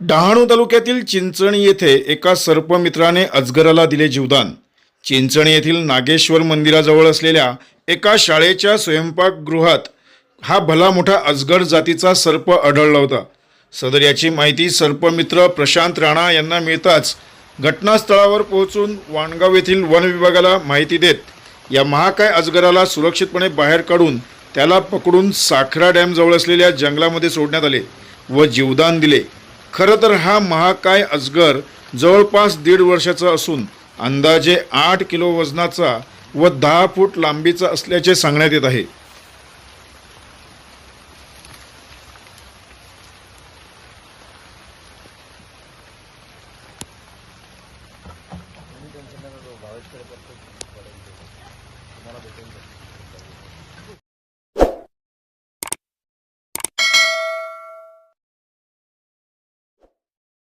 डहाणू तालुक्यातील चिंचणी येथे एका सर्पमित्राने अजगराला दिले जीवदान. चिंचणी येथील नागेश्वर मंदिराजवळ असलेल्या एका शाळेच्या स्वयंपाकगृहात हा भला मोठा अजगर जातीचा सर्प आढळला होता. सदर याची माहिती सर्पमित्र प्रशांत राणा यांना मिळताच घटनास्थळावर पोहोचून वाणगाव येथील वन विभागाला माहिती देत या महाकाय अजगराला सुरक्षितपणे बाहेर काढून त्याला पकडून साखरा डॅमजवळ असलेल्या जंगलामध्ये सोडण्यात आले व जीवदान दिले. खरं तर हा महाकाय अजगर जवळपास दीड वर्षाचा असून अंदाजे आठ किलो वजनाचा व दहा फूट लांबीचा असल्याचे सांगण्यात येत आहे.